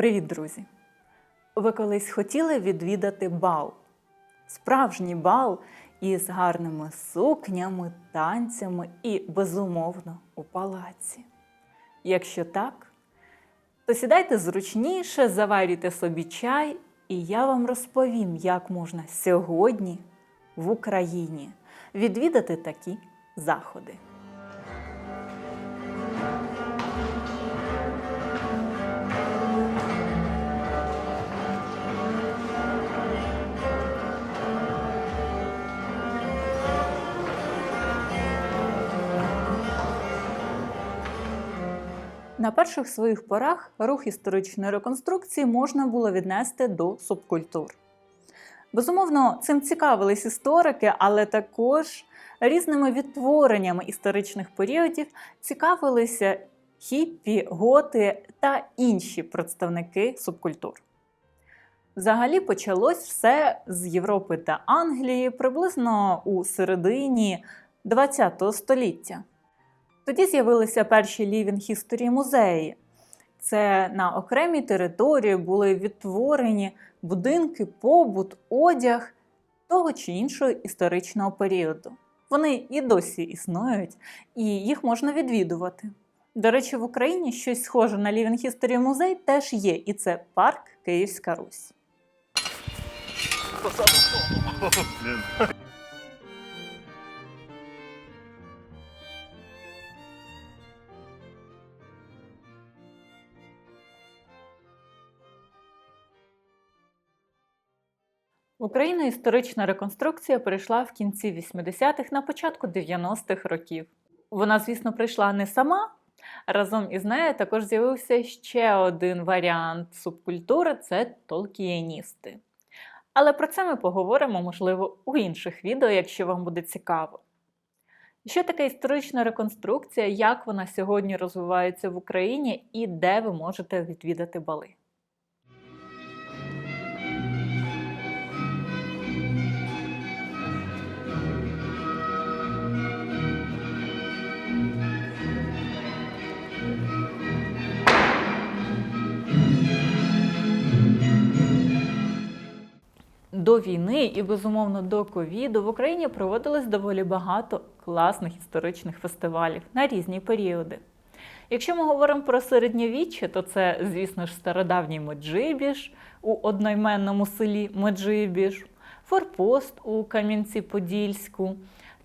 Привіт, друзі! Ви колись хотіли відвідати бал? Справжній бал із гарними сукнями, танцями і, безумовно, у палаці. Якщо так, то сідайте зручніше, заварюйте собі чай, і я вам розповім, як можна сьогодні в Україні відвідати такі заходи. На перших своїх порах рух історичної реконструкції можна було віднести до субкультур. Безумовно, цим цікавились історики, але також різними відтвореннями історичних періодів цікавилися хіппі, готи та інші представники субкультур. Взагалі почалось все з Європи та Англії приблизно у середині ХХ століття. Тоді з'явилися перші Living History музеї. Це на окремій території були відтворені будинки, побут, одяг того чи іншого історичного періоду. Вони і досі існують, і їх можна відвідувати. До речі, в Україні щось схоже на Living History музей теж є, і це парк Київська Русь. В Україну історична реконструкція прийшла в кінці 80-х, на початку 90-х років. Вона, звісно, прийшла не сама. Разом із нею також з'явився ще один варіант субкультури це толкієністи. Але про це ми поговоримо, можливо, у інших відео, якщо вам буде цікаво. Що таке історична реконструкція, як вона сьогодні розвивається в Україні і де ви можете відвідати бали? До війни і, безумовно, до ковіду в Україні проводилось доволі багато класних історичних фестивалів на різні періоди. Якщо ми говоримо про середньовіччя, то це, звісно ж, стародавній Меджибіж у одноіменному селі Меджибіж, Форпост у Кам'янці-Подільську,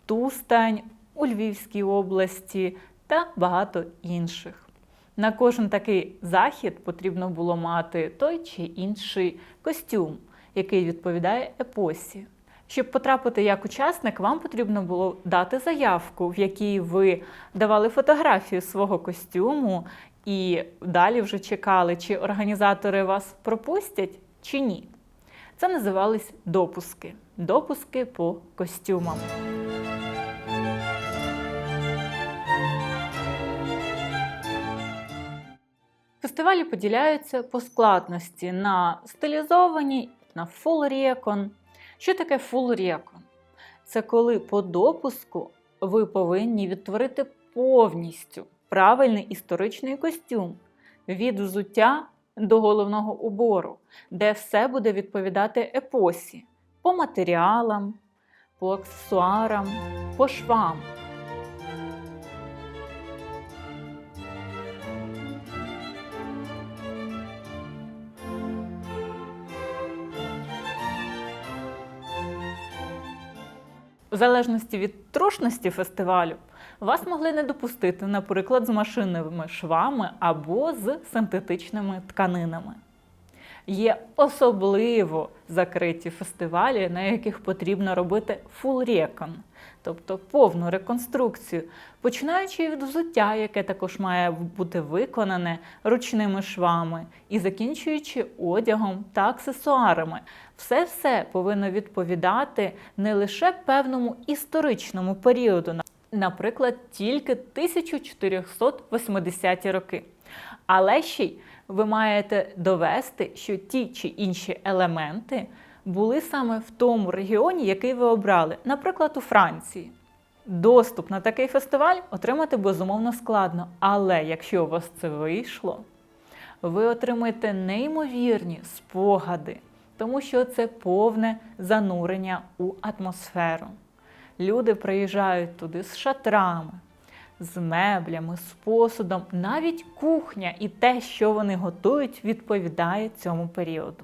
Тустань у Львівській області та багато інших. На кожен такий захід потрібно було мати той чи інший костюм, який відповідає епосі. Щоб потрапити як учасник, вам потрібно було дати заявку, в якій ви давали фотографію свого костюму, і далі вже чекали, чи організатори вас пропустять чи ні. Це називались допуски. Допуски по костюмам. Фестивалі поділяються по складності на стилізовані, на full recon. Що таке full recon? Це коли по допуску ви повинні відтворити повністю правильний історичний костюм від взуття до головного убору, де все буде відповідати епосі по матеріалам, по аксесуарам, по швам. В залежності від трушності фестивалю, вас могли не допустити, наприклад, з машинними швами або з синтетичними тканинами. Є особливо закриті фестивалі, на яких потрібно робити фулрекон тобто повну реконструкцію, починаючи від взуття, яке також має бути виконане ручними швами, і закінчуючи одягом та аксесуарами. Все все повинно відповідати не лише певному історичному періоду, наприклад, тільки 1480-ті роки. Але ще й ви маєте довести, що ті чи інші елементи були саме в тому регіоні, який ви обрали, наприклад, у Франції. Доступ на такий фестиваль отримати безумовно складно, але якщо у вас це вийшло, ви отримаєте неймовірні спогади, тому що це повне занурення у атмосферу. Люди приїжджають туди з шатрами, з меблями, з посудом, навіть кухня і те, що вони готують, відповідає цьому періоду.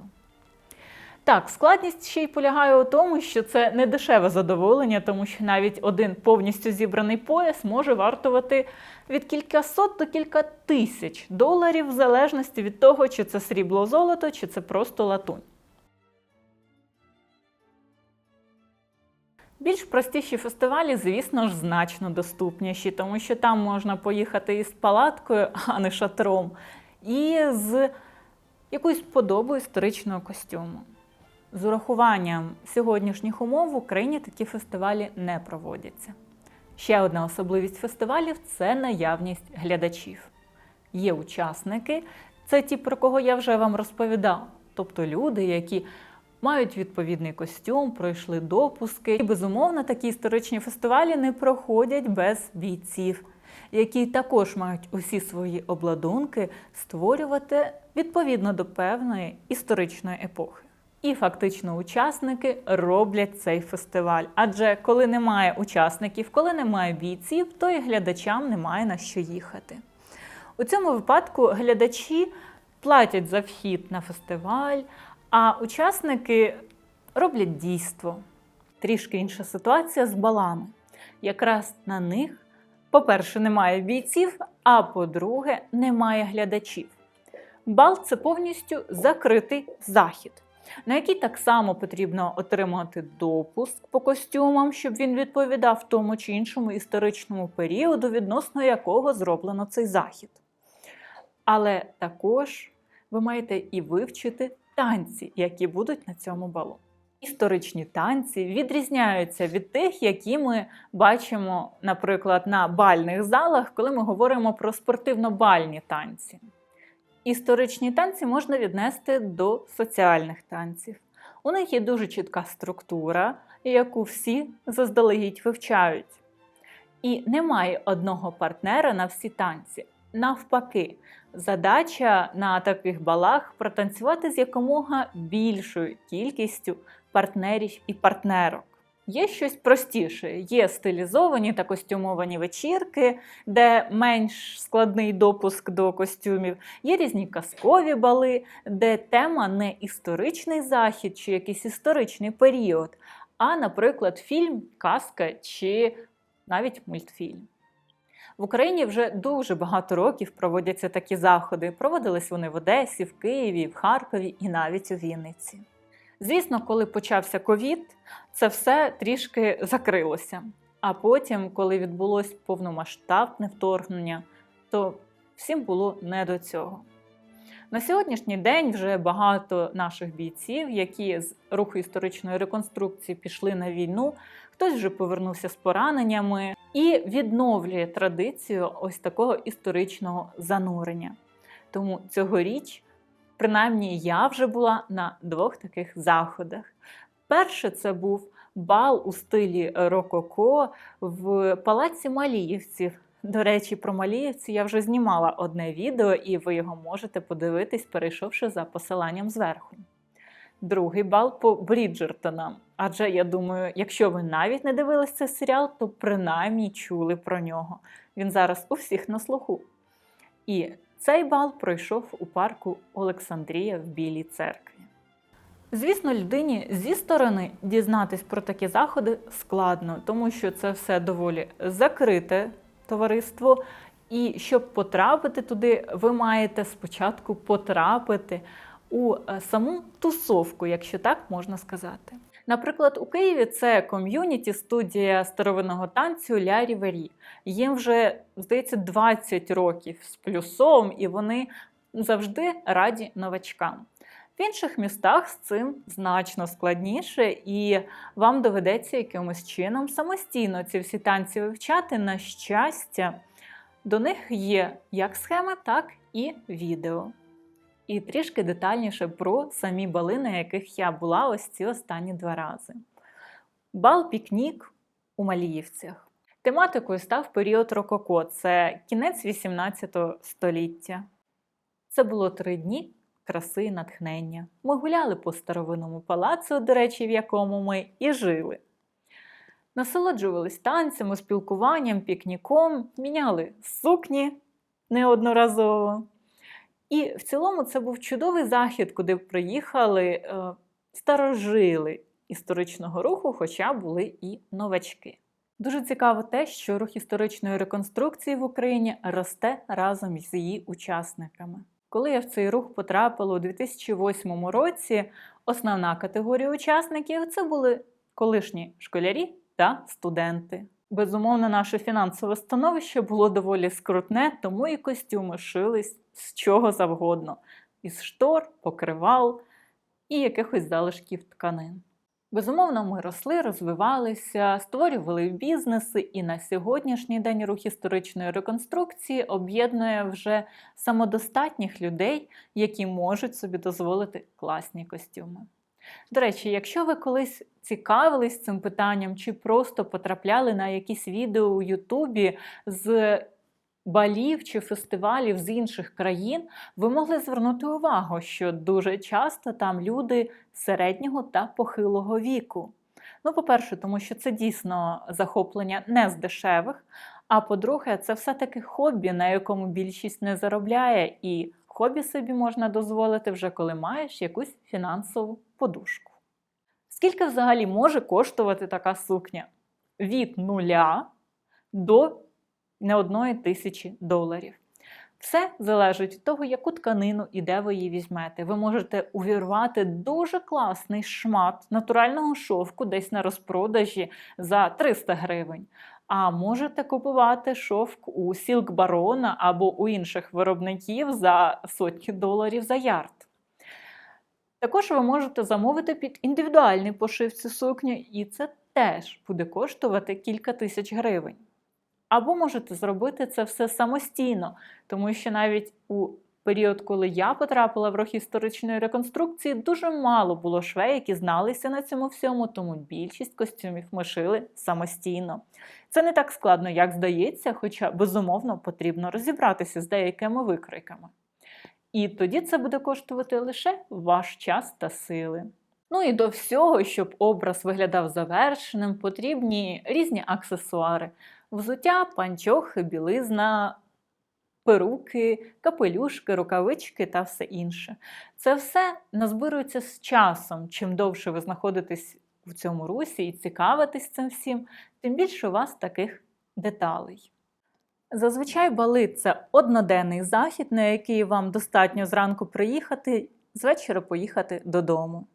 Так, складність ще й полягає у тому, що це не дешеве задоволення, тому що навіть один повністю зібраний пояс може вартувати від кількасот до кілька тисяч доларів, в залежності від того, чи це срібло золото, чи це просто латунь. Більш простіші фестивалі, звісно ж, значно доступніші, тому що там можна поїхати із палаткою, а не шатром, і з якоюсь подобою історичного костюму. З урахуванням сьогоднішніх умов в Україні такі фестивалі не проводяться. Ще одна особливість фестивалів це наявність глядачів. Є учасники, це ті, про кого я вже вам розповідав, тобто люди, які мають відповідний костюм, пройшли допуски. І безумовно, такі історичні фестивалі не проходять без бійців, які також мають усі свої обладунки створювати відповідно до певної історичної епохи. І фактично учасники роблять цей фестиваль. Адже коли немає учасників, коли немає бійців, то і глядачам немає на що їхати. У цьому випадку глядачі платять за вхід на фестиваль, а учасники роблять дійство. Трішки інша ситуація з балами. Якраз на них, по-перше, немає бійців, а по-друге, немає глядачів. Бал це повністю закритий захід, на який так само потрібно отримати допуск по костюмам, щоб він відповідав тому чи іншому історичному періоду, відносно якого зроблено цей захід. Але також ви маєте і вивчити танці, які будуть на цьому балу. Історичні танці відрізняються від тих, які ми бачимо, наприклад, на бальних залах, коли ми говоримо про спортивно-бальні танці. Історичні танці можна віднести до соціальних танців. У них є дуже чітка структура, яку всі заздалегідь вивчають. І немає одного партнера на всі танці. Навпаки, задача на таких балах протанцювати з якомога більшою кількістю партнерів і партнерок. Є щось простіше, є стилізовані та костюмовані вечірки, де менш складний допуск до костюмів, є різні казкові бали, де тема не історичний захід чи якийсь історичний період, а, наприклад, фільм, казка чи навіть мультфільм. В Україні вже дуже багато років проводяться такі заходи. Проводились вони в Одесі, в Києві, в Харкові і навіть у Вінниці. Звісно, коли почався ковід, це все трішки закрилося. А потім, коли відбулось повномасштабне вторгнення, то всім було не до цього. На сьогоднішній день вже багато наших бійців, які з руху історичної реконструкції пішли на війну, хтось вже повернувся з пораненнями і відновлює традицію ось такого історичного занурення. Тому цьогоріч Принаймні, я вже була на двох таких заходах. Перше це був бал у стилі Рококо в палаці Маліївців. До речі, про Маліївці я вже знімала одне відео, і ви його можете подивитись, перейшовши за посиланням зверху. Другий бал по Бріджертонам. Адже я думаю, якщо ви навіть не дивились цей серіал, то принаймні чули про нього. Він зараз у всіх на слуху. І цей бал пройшов у парку Олександрія в Білій церкві. Звісно, людині зі сторони дізнатись про такі заходи складно, тому що це все доволі закрите товариство. І щоб потрапити туди, ви маєте спочатку потрапити у е, саму тусовку, якщо так можна сказати. Наприклад, у Києві це ком'юніті студія старовинного танцю Ля Рівері. Їм вже, здається, 20 років з плюсом, і вони завжди раді новачкам. В інших містах з цим значно складніше, і вам доведеться якимось чином самостійно ці всі танці вивчати. На щастя, до них є як схема, так і відео і трішки детальніше про самі бали, на яких я була ось ці останні два рази. Бал пікнік у Маліївцях. Тематикою став період Рококо, це кінець 18 століття. Це було три дні краси і натхнення. Ми гуляли по старовинному палацу, до речі, в якому ми і жили. Насолоджувались танцями, спілкуванням, пікніком, міняли сукні неодноразово. І в цілому це був чудовий захід, куди приїхали е, старожили історичного руху, хоча були і новачки. Дуже цікаво те, що рух історичної реконструкції в Україні росте разом із її учасниками. Коли я в цей рух потрапила у 2008 році, основна категорія учасників це були колишні школярі та студенти. Безумовно, наше фінансове становище було доволі скрутне, тому і костюми шились з чого завгодно: із штор, покривал і якихось залишків тканин. Безумовно, ми росли, розвивалися, створювали бізнеси, і на сьогоднішній день рух історичної реконструкції об'єднує вже самодостатніх людей, які можуть собі дозволити класні костюми. До речі, якщо ви колись цікавились цим питанням чи просто потрапляли на якісь відео у Ютубі з балів чи фестивалів з інших країн, ви могли звернути увагу, що дуже часто там люди середнього та похилого віку. Ну, по-перше, тому що це дійсно захоплення не з дешевих. А по-друге, це все-таки хобі, на якому більшість не заробляє, і хобі собі можна дозволити вже коли маєш якусь фінансову подушку. Скільки взагалі може коштувати така сукня? Від нуля до не одної тисячі доларів. Все залежить від того, яку тканину і де ви її візьмете. Ви можете увірвати дуже класний шмат натурального шовку десь на розпродажі за 300 гривень. А можете купувати шовк у Silk Barona або у інших виробників за сотні доларів за ярд. Також ви можете замовити під індивідуальний пошив цю сукню, і це теж буде коштувати кілька тисяч гривень. Або можете зробити це все самостійно, тому що навіть у період, коли я потрапила в рух історичної реконструкції, дуже мало було швей, які зналися на цьому всьому, тому більшість костюмів ми шили самостійно. Це не так складно, як здається, хоча безумовно потрібно розібратися з деякими викройками. І тоді це буде коштувати лише ваш час та сили. Ну і до всього, щоб образ виглядав завершеним, потрібні різні аксесуари: взуття, панчохи, білизна, перуки, капелюшки, рукавички та все інше. Це все назбирується з часом. Чим довше ви знаходитесь в цьому русі і цікавитесь цим всім, тим більше у вас таких деталей. Зазвичай бали це одноденний захід, на який вам достатньо зранку приїхати, з вечора поїхати додому.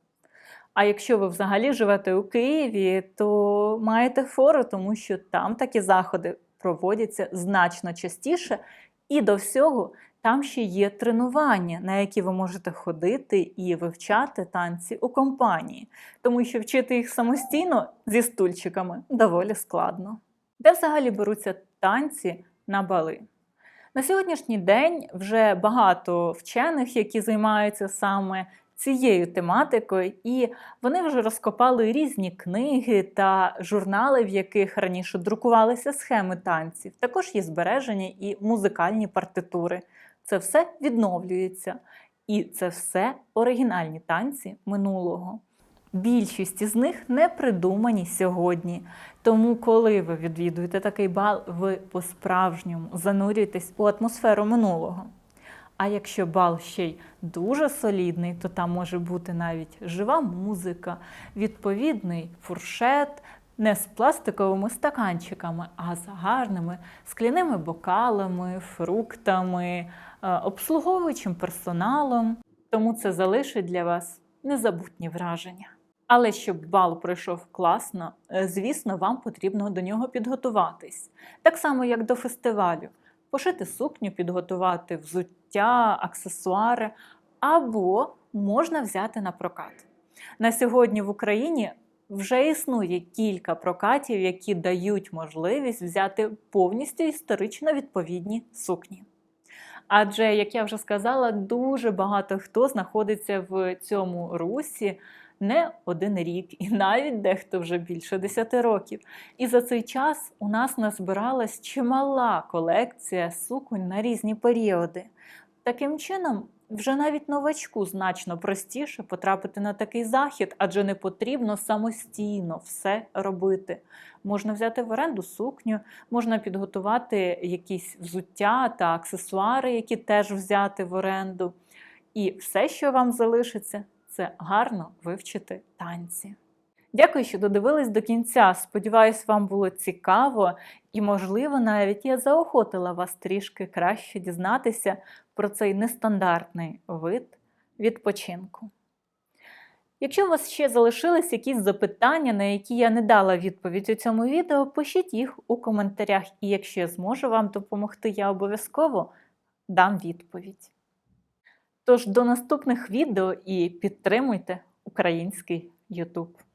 А якщо ви взагалі живете у Києві, то маєте фору, тому що там такі заходи проводяться значно частіше, і до всього там ще є тренування, на які ви можете ходити і вивчати танці у компанії, тому що вчити їх самостійно зі стульчиками доволі складно. Де взагалі беруться танці на бали? На сьогоднішній день вже багато вчених, які займаються саме цією тематикою, і вони вже розкопали різні книги та журнали, в яких раніше друкувалися схеми танців. Також є збереження і музикальні партитури. Це все відновлюється. І це все оригінальні танці минулого. Більшість із них не придумані сьогодні. Тому, коли ви відвідуєте такий бал, ви по-справжньому занурюєтесь у атмосферу минулого. А якщо бал ще й дуже солідний, то там може бути навіть жива музика, відповідний фуршет, не з пластиковими стаканчиками, а з гарними скляними бокалами, фруктами, е, обслуговуючим персоналом. Тому це залишить для вас незабутні враження. Але щоб бал пройшов класно, е, звісно, вам потрібно до нього підготуватись. Так само, як до фестивалю. Пошити сукню, підготувати взуття, аксесуари, або можна взяти на прокат. На сьогодні в Україні вже існує кілька прокатів, які дають можливість взяти повністю історично відповідні сукні. Адже, як я вже сказала, дуже багато хто знаходиться в цьому русі не один рік, і навіть дехто вже більше 10 років. І за цей час у нас назбиралась чимала колекція суконь на різні періоди. Таким чином, вже навіть новачку значно простіше потрапити на такий захід, адже не потрібно самостійно все робити. Можна взяти в оренду сукню, можна підготувати якісь взуття та аксесуари, які теж взяти в оренду. І все, що вам залишиться, це гарно вивчити танці. Дякую, що додивились до кінця. Сподіваюсь, вам було цікаво і, можливо, навіть я заохотила вас трішки краще дізнатися про цей нестандартний вид відпочинку. Якщо у вас ще залишились якісь запитання, на які я не дала відповідь у цьому відео, пишіть їх у коментарях, і якщо я зможу вам допомогти, я обов'язково дам відповідь. Тож до наступних відео і підтримуйте український YouTube.